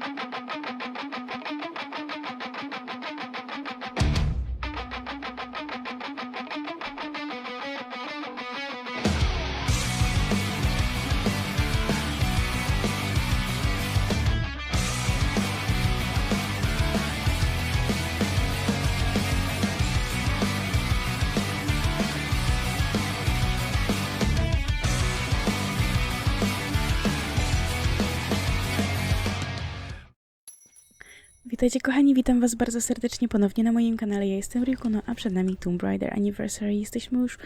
thank you Witajcie kochani, witam was bardzo serdecznie ponownie na moim kanale. Ja jestem Ryukono, a przed nami Tomb Raider Anniversary. Jesteśmy już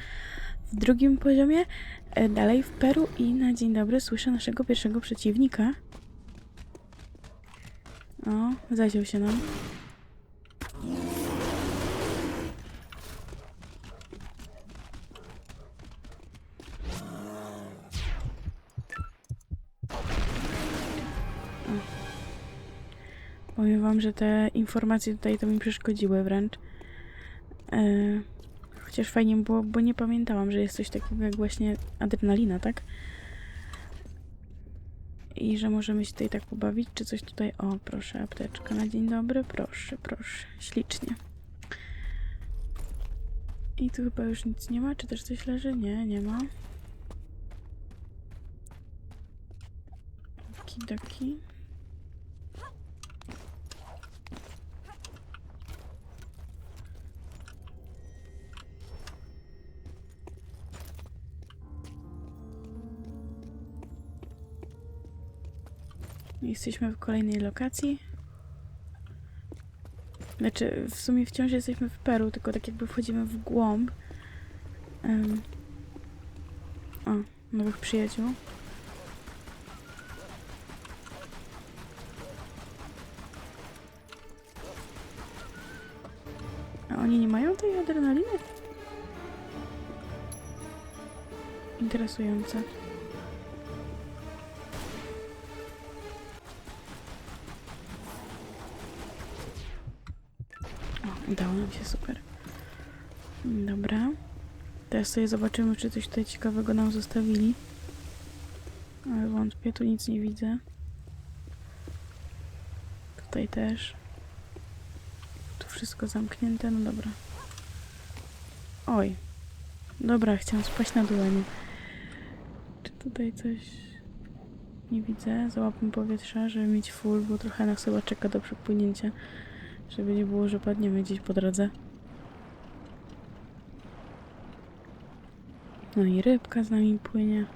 w drugim poziomie, e, dalej w Peru i na dzień dobry słyszę naszego pierwszego przeciwnika. O, zaziął się nam. Powiem wam, że te informacje tutaj to mi przeszkodziły wręcz. E, chociaż fajnie było, bo nie pamiętałam, że jest coś takiego jak właśnie adrenalina, tak? I że możemy się tutaj tak pobawić, czy coś tutaj... O, proszę, apteczka na dzień dobry, proszę, proszę, ślicznie. I tu chyba już nic nie ma, czy też coś leży? Nie, nie ma. Okidoki. Jesteśmy w kolejnej lokacji. Znaczy, w sumie wciąż jesteśmy w Peru, tylko tak jakby wchodzimy w głąb. Em. O, nowych przyjaciół. A oni nie mają tej adrenaliny? Interesujące. Udało nam się, super. Dobra. Teraz sobie zobaczymy, czy coś tutaj ciekawego nam zostawili. Ale wątpię, tu nic nie widzę. Tutaj też. Tu wszystko zamknięte, no dobra. Oj. Dobra, chciałam spać na dół, a nie. Czy tutaj coś... Nie widzę. Załapam powietrza, żeby mieć full, bo trochę nas chyba czeka do przepłynięcia. Żeby nie było, że padniemy gdzieś po drodze. No i rybka z nami płynie.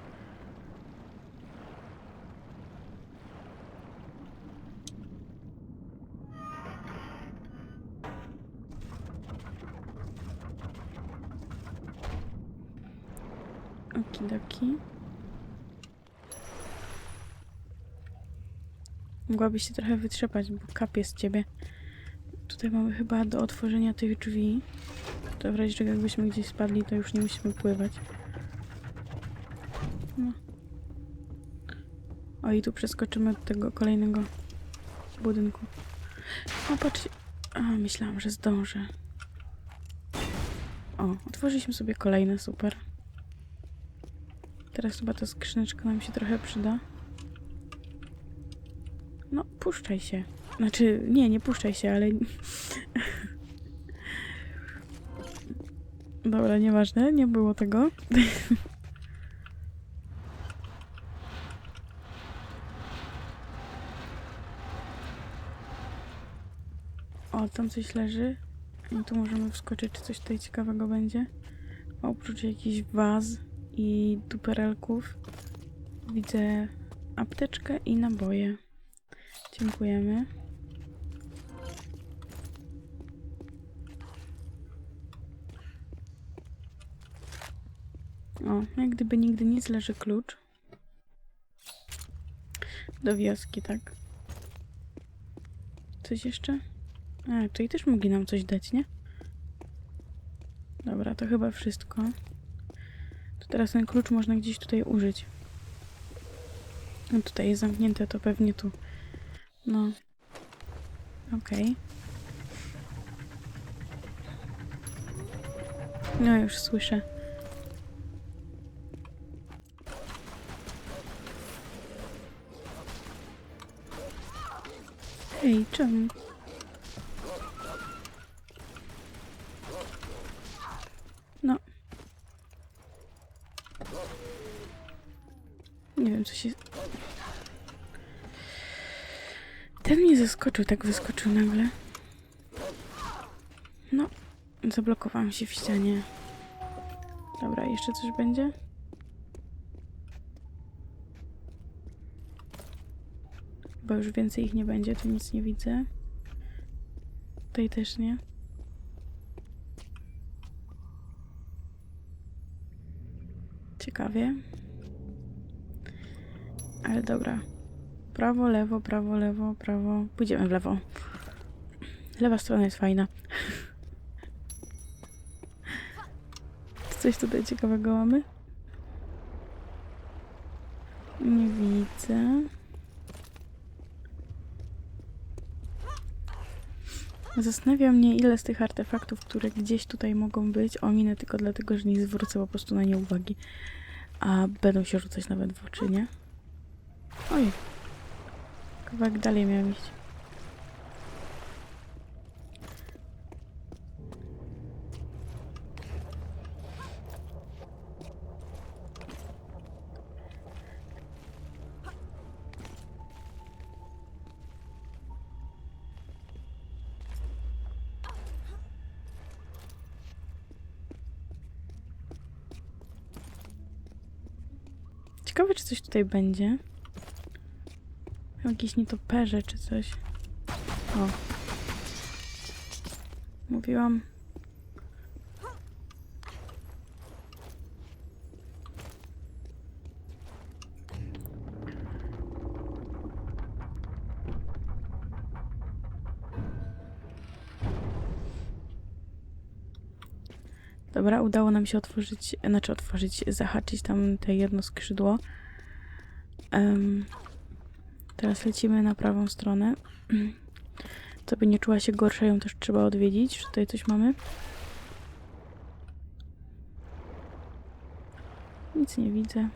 Okidoki. Mogłabyś się trochę wytrzepać, bo kapie z ciebie. Tutaj mamy chyba do otworzenia tych drzwi. To w razie czego jakbyśmy gdzieś spadli, to już nie musimy pływać. No. O, i tu przeskoczymy do tego kolejnego budynku. O, patrzcie. A, myślałam, że zdążę. O, otworzyliśmy sobie kolejne, super. Teraz chyba ta skrzyneczka nam się trochę przyda. No, puszczaj się. Znaczy, nie, nie puszczaj się, ale... Dobra, nieważne, nie było tego. o, tam coś leży. I tu możemy wskoczyć, czy coś tutaj ciekawego będzie. Oprócz jakichś waz i duperelków widzę apteczkę i naboje. Dziękujemy. O, jak gdyby nigdy nic leży klucz. Do wioski, tak. Coś jeszcze? A, tutaj też mogli nam coś dać, nie? Dobra, to chyba wszystko. To teraz ten klucz można gdzieś tutaj użyć. No tutaj jest zamknięte, to pewnie tu. No. Okej. No już słyszę. Ej, czemu? No. Nie wiem, co się... Ten mnie zaskoczył, tak wyskoczył nagle. No, zablokowałam się w ścianie. Dobra, jeszcze coś będzie? Bo już więcej ich nie będzie, tu nic nie widzę. Tutaj też nie. Ciekawie. Ale dobra. Prawo, lewo, prawo, lewo, prawo. Pójdziemy w lewo. Lewa strona jest fajna. Coś tutaj ciekawego mamy? Nie widzę. Zastanawia mnie, ile z tych artefaktów, które gdzieś tutaj mogą być, ominę tylko dlatego, że nie zwrócę po prostu na nie uwagi. A będą się rzucać nawet w oczy, nie? Oj. Kawałek dalej miałem iść. Ciekawe, czy coś tutaj będzie. Jakieś nietoperze czy coś. O. Mówiłam. Dobra, udało nam się otworzyć, znaczy otworzyć, zahaczyć tam te jedno skrzydło. Em, teraz lecimy na prawą stronę. Co by nie czuła się gorsza, ją też trzeba odwiedzić. Czy tutaj coś mamy? Nic nie widzę.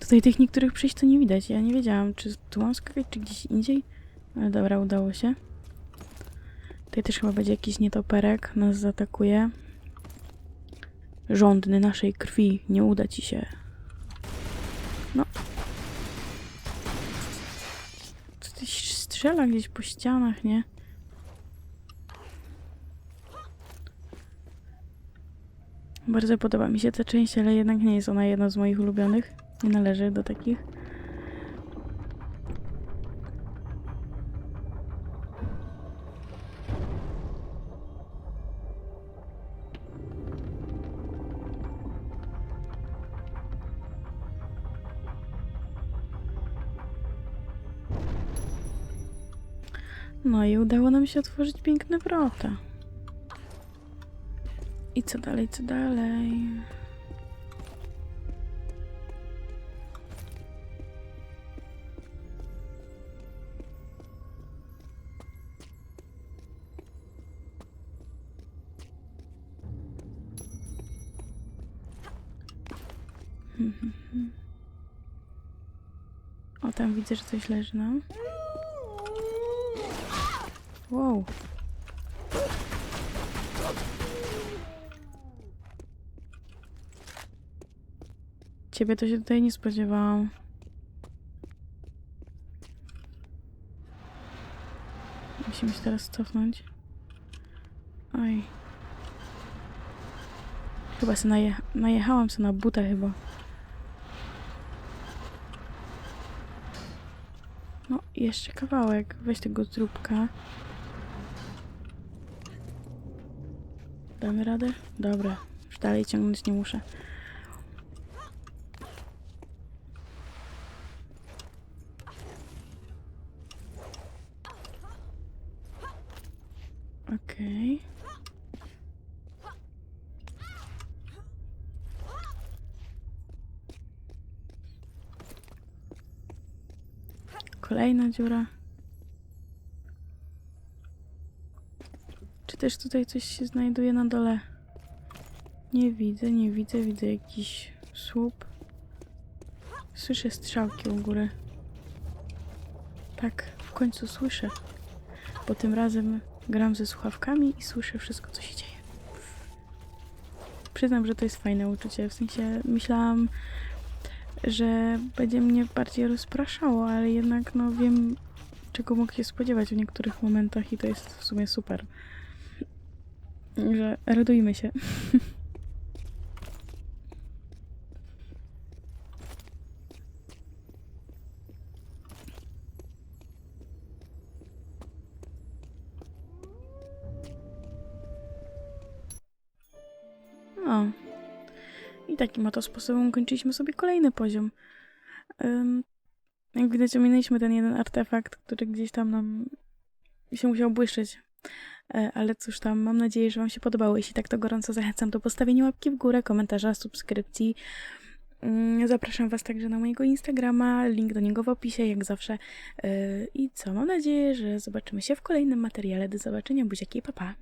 Tutaj tych niektórych przejść to nie widać. Ja nie wiedziałam, czy tu mam skakać, czy gdzieś indziej. Ale dobra, udało się. Tutaj też chyba będzie jakiś nietoperek. Nas zaatakuje. Żądny naszej krwi. Nie uda ci się. No. Co ty strzela gdzieś po ścianach, nie? Bardzo podoba mi się ta część, ale jednak nie jest ona jedna z moich ulubionych. Nie należy do takich. No i udało nam się otworzyć piękne wrota. I co dalej, co dalej? O, tam widzę, że coś leży nam. Wow. Ciebie to się tutaj nie spodziewałam. Musimy się teraz cofnąć. Oj. Chyba się naje najechałam się na buta chyba. No, jeszcze kawałek. Weź tego trupka. Damy radę? Dobra. Już dalej ciągnąć nie muszę. Okej. Kolejna dziura. Czy też tutaj coś się znajduje na dole? Nie widzę, nie widzę. Widzę jakiś słup. Słyszę strzałki u góry. Tak, w końcu słyszę. Bo tym razem gram ze słuchawkami i słyszę wszystko, co się dzieje. Przyznam, że to jest fajne uczucie. W sensie myślałam, że będzie mnie bardziej rozpraszało, ale jednak no wiem, czego mogę się spodziewać w niektórych momentach i to jest w sumie super. Że radujmy się. I takim oto sposobem kończyliśmy sobie kolejny poziom. Jak widać, ominęliśmy ten jeden artefakt, który gdzieś tam nam się musiał błyszczeć. E, Ale cóż tam, mam nadzieję, że Wam się podobało. Jeśli tak, to gorąco zachęcam do postawienia łapki w górę, komentarza, subskrypcji. Mm, Zapraszam Was także na mojego Instagrama, link do niego w opisie, jak zawsze. E, I co, mam nadzieję, że zobaczymy się w kolejnym materiale. Do zobaczenia, buziaki, pa pa!